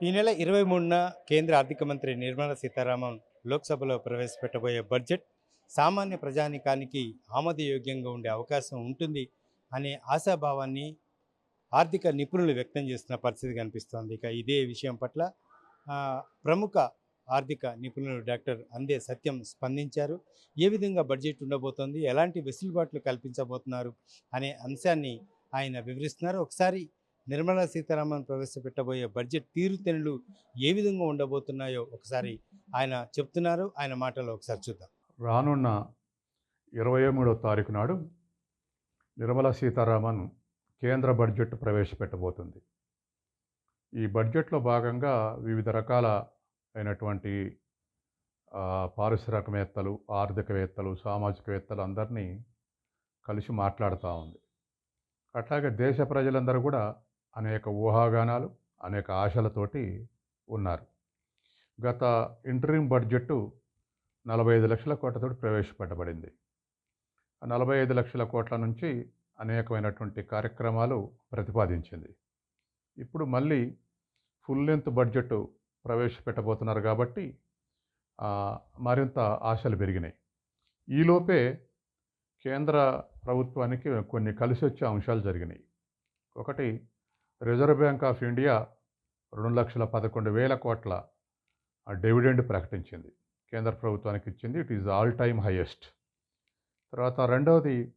ఈ నెల ఇరవై మూడున కేంద్ర ఆర్థిక మంత్రి నిర్మలా సీతారామన్ లోక్సభలో ప్రవేశపెట్టబోయే బడ్జెట్ సామాన్య ప్రజానికానికి ఆమోదయోగ్యంగా ఉండే అవకాశం ఉంటుంది అనే ఆశాభావాన్ని ఆర్థిక నిపుణులు వ్యక్తం చేస్తున్న పరిస్థితి కనిపిస్తోంది. ఇక ఇదే విషయం పట్ల ప్రముఖ ఆర్థిక నిపుణులు డాక్టర్ అందే సత్యం స్పందించారు. ఏ విధంగా బడ్జెట్ ఉండబోతోంది? ఎలాంటి వెసులుబాట్లు కల్పించబోతున్నారు? అనే అంశాన్ని ఆయన వివరిస్తున్నారు. ఒకసారి నిర్మలా సీతారామన్ ప్రవేశపెట్టబోయే బడ్జెట్ తీరుతెనులు ఏ విధంగా ఉండబోతున్నాయో ఒకసారి ఆయన చెప్తున్నారు. ఆయన మాటలో ఒకసారి చూద్దాం. రానున్న ఇరవై మూడో తారీఖు నాడు నిర్మలా సీతారామన్ కేంద్ర బడ్జెట్ ప్రవేశపెట్టబోతుంది. ఈ బడ్జెట్లో భాగంగా వివిధ రకాల అయినటువంటి పారిశ్రామికవేత్తలు ఆర్థికవేత్తలు సామాజికవేత్తలు అందరినీ కలిసి మాట్లాడుతూ ఉంది. అట్లాగే దేశ ప్రజలందరూ కూడా అనేక ఊహాగానాలు అనేక ఆశలతోటి ఉన్నారు. గత ఇంటరీం బడ్జెట్ నలభై ఐదు లక్షల కోట్లతో ప్రవేశపెట్టబడింది. నలభై ఐదు లక్షల కోట్ల నుంచి అనేకమైనటువంటి కార్యక్రమాలు ప్రతిపాదించింది. ఇప్పుడు మళ్ళీ ఫుల్ లెంత్ బడ్జెట్ ప్రవేశపెట్టబోతున్నారు కాబట్టి మరింత ఆశలు పెరిగినాయి. ఈలోపే కేంద్ర ప్రభుత్వానికి కొన్ని కలిసి వచ్చే అంశాలు జరిగినాయి. ఒకటి రిజర్వ్ బ్యాంక్ ఆఫ్ ఇండియా రెండు లక్షల పదకొండు వేల కోట్ల డివిడెండ్ ప్రకటించింది. కేంద్ర ప్రభుత్వానికి ఇచ్చింది. It is all time highest తర్వాత రెండవది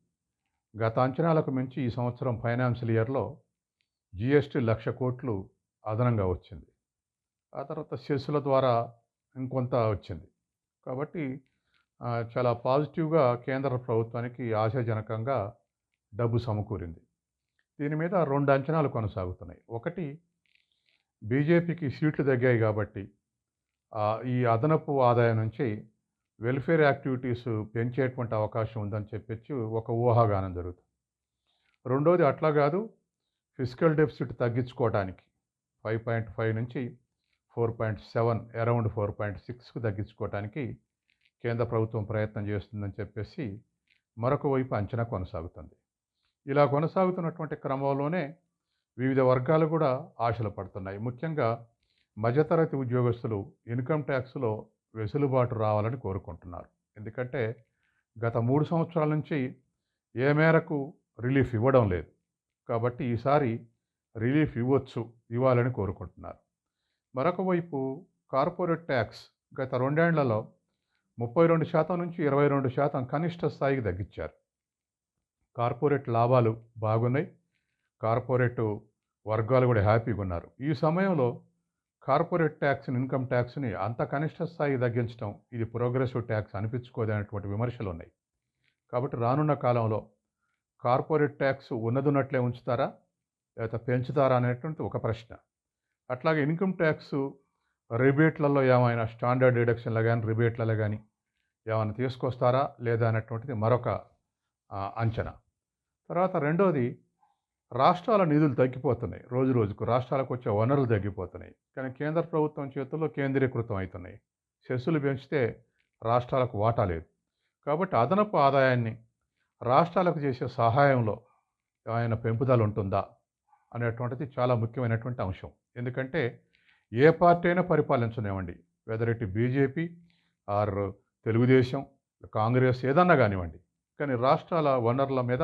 గత అంచనాలకు మించి ఈ సంవత్సరం ఫైనాన్షియల్ ఇయర్లో జిఎస్టీ లక్ష కోట్లు అదనంగా వచ్చింది. ఆ తర్వాత సెస్సుల ద్వారా ఇంకొంత వచ్చింది. కాబట్టి చాలా పాజిటివ్గా కేంద్ర ప్రభుత్వానికి ఆశాజనకంగా డబ్బు సమకూరింది. దీని మీద రెండు అంచనాలు కొనసాగుతున్నాయి. ఒకటి బీజేపీకి సీట్లు తగ్గాయి కాబట్టి ఈ అదనపు ఆదాయం నుంచి వెల్ఫేర్ యాక్టివిటీస్ పెంచేటువంటి అవకాశం ఉందని చెప్పొచ్చు. ఒక ఊహాగానం జరుగుతుంది. రెండోది అట్లా కాదు ఫిజికల్ డెఫిసిట్ తగ్గించుకోవడానికి ఫైవ్ పాయింట్ ఫైవ్ నుంచి four point seven around four point సిక్స్కు తగ్గించుకోవడానికి కేంద్ర ప్రభుత్వం ప్రయత్నం చేస్తుందని చెప్పేసి మరొక వైపు అంచనా కొనసాగుతుంది. ఇలా కొనసాగుతున్నటువంటి క్రమంలోనే వివిధ వర్గాలు కూడా ఆశలు పడుతున్నాయి. ముఖ్యంగా మధ్యతరగతి ఉద్యోగస్తులు ఇన్కమ్ ట్యాక్స్లో వెసులుబాటు రావాలని కోరుకుంటున్నారు. ఎందుకంటే గత మూడు సంవత్సరాల నుంచి ఏ మేరకు రిలీఫ్ ఇవ్వడం లేదు. కాబట్టి ఈసారి రిలీఫ్ ఇవ్వచ్చు ఇవ్వాలని కోరుకుంటున్నారు. మరొక వైపు కార్పొరేట్ ట్యాక్స్ గత రెండేళ్ళలో ముప్పై రెండు శాతం నుంచి ఇరవై రెండు శాతం కనిష్ట స్థాయికి తగ్గించారు. కార్పొరేట్ లాభాలు బాగున్నాయి. కార్పొరేట్ వర్గాలు కూడా హ్యాపీగా ఉన్నారు. ఈ సమయంలో కార్పొరేట్ ట్యాక్స్ని ఇన్కమ్ ట్యాక్స్ని అంత కనిష్ట స్థాయికి తగ్గించడం ఇది ప్రోగ్రెసివ్ ట్యాక్స్ అనిపించుకోదనేటువంటి విమర్శలు ఉన్నాయి. కాబట్టి రానున్న కాలంలో కార్పొరేట్ ట్యాక్స్ ఉన్నదున్నట్లే ఉంచుతారా లేకపోతే పెంచుతారా అనేటువంటి ఒక ప్రశ్న. అట్లాగే ఇన్కమ్ ట్యాక్స్ రిబేట్లలో ఏమైనా స్టాండర్డ్ డిడక్షన్లు కానీ రిబేట్లలో కానీ ఏమైనా తీసుకొస్తారా లేదా అనేటువంటిది మరొక అంచనా. తర్వాత రెండోది రాష్ట్రాల నిధులు తగ్గిపోతున్నాయి. రోజు రోజుకు రాష్ట్రాలకు వచ్చే వనరులు తగ్గిపోతున్నాయి. కానీ కేంద్ర ప్రభుత్వం చేతుల్లో కేంద్రీకృతం అవుతున్నాయి. సెస్సులు పెంచితే రాష్ట్రాలకు వాటా లేదు. కాబట్టి అదనపు ఆదాయాన్ని రాష్ట్రాలకు చేసే సహాయంలో ఏమైనా పెంపుదల ఉంటుందా అనేటువంటిది చాలా ముఖ్యమైనటువంటి అంశం. ఎందుకంటే ఏ పార్టీ అయినా పరిపాలించనివ్వండి. Whether it BJP or Telugu Desam Congress ఏదన్నా కానివ్వండి. కానీ రాష్ట్రాల వనరుల మీద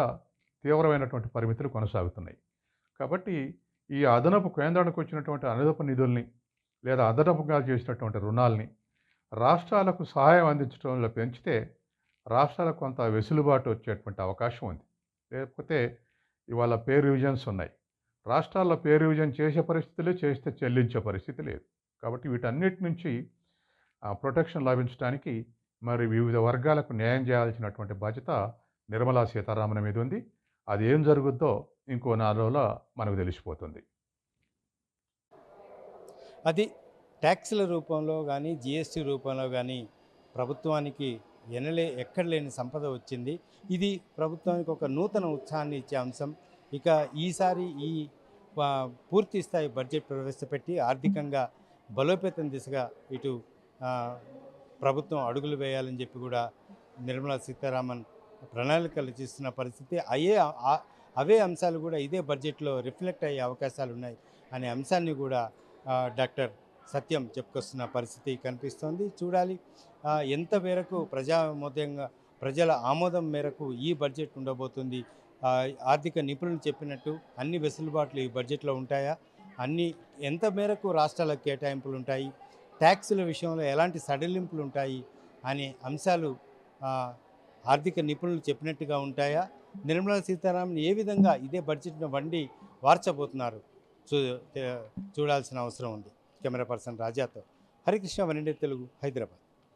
తీవ్రమైనటువంటి పరిమితులు కొనసాగుతున్నాయి. కాబట్టి ఈ అదనపు కేంద్రానికి వచ్చినటువంటి అదనపు నిధుల్ని లేదా అదనపుగా చేసినటువంటి రుణాల్ని రాష్ట్రాలకు సహాయం అందించడంలో పెంచితే రాష్ట్రాలకు కొంత వెసులుబాటు వచ్చేటువంటి అవకాశం ఉంది. లేకపోతే ఇవాళ పే రివిజన్స్ ఉన్నాయి. రాష్ట్రాల్లో పే రివిజన్ చేసే పరిస్థితులే చేస్తే చెల్లించే పరిస్థితి లేదు. కాబట్టి వీటన్నిటి నుంచి ప్రొటెక్షన్ లభించడానికి మరి వివిధ వర్గాలకు న్యాయం చేయాల్సినటువంటి బాధ్యత నిర్మలా సీతారామన్ మీద ఉంది. అది ఏం జరుగుద్దో ఇంకో నాలుగు రోజుల మనకు తెలిసిపోతుంది. అది ట్యాక్స్ల రూపంలో కానీ జిఎస్టీ రూపంలో కానీ ప్రభుత్వానికి ఎనలే ఎక్కడ లేని సంపద వచ్చింది. ఇది ప్రభుత్వానికి ఒక నూతన ఉత్సాహాన్ని ఇచ్చే అంశం. ఇక ఈసారి ఈ పూర్తి స్థాయి బడ్జెట్ ప్రవేశపెట్టి ఆర్థికంగా బలోపేతం దిశగా ఇటు ప్రభుత్వం అడుగులు వేయాలని చెప్పి కూడా నిర్మలా సీతారామన్ ప్రణాళికలు చేస్తున్న పరిస్థితి. అయ్యే అవే అంశాలు కూడా ఇదే బడ్జెట్లో రిఫ్లెక్ట్ అయ్యే అవకాశాలు ఉన్నాయి అనే అంశాన్ని కూడా డాక్టర్ సత్యం చెప్పుకొస్తున్న పరిస్థితి కనిపిస్తోంది. చూడాలి ఎంత మేరకు ప్రజామోదంగా ప్రజల ఆమోదం మేరకు ఈ బడ్జెట్ ఉండబోతుంది. ఆర్థిక నిపుణులు చెప్పినట్టు అన్ని వెసులుబాట్లు ఈ బడ్జెట్లో ఉంటాయా? అన్ని ఎంత మేరకు రాష్ట్రాలకు కేటాయింపులు ఉంటాయి? ట్యాక్సుల విషయంలో ఎలాంటి సడలింపులు ఉంటాయి? అనే అంశాలు ఆర్థిక నిపుణులు చెప్పినట్టుగా ఉంటాయా? నిర్మలా సీతారామన్ ఏ విధంగా ఇదే బడ్జెట్ను వండి వార్చబోతున్నారు? చూ చూడాల్సిన అవసరం ఉంది. కెమెరా పర్సన్ రాజాతో. హరికృష్ణ వనండే తెలుగు హైదరాబాద్.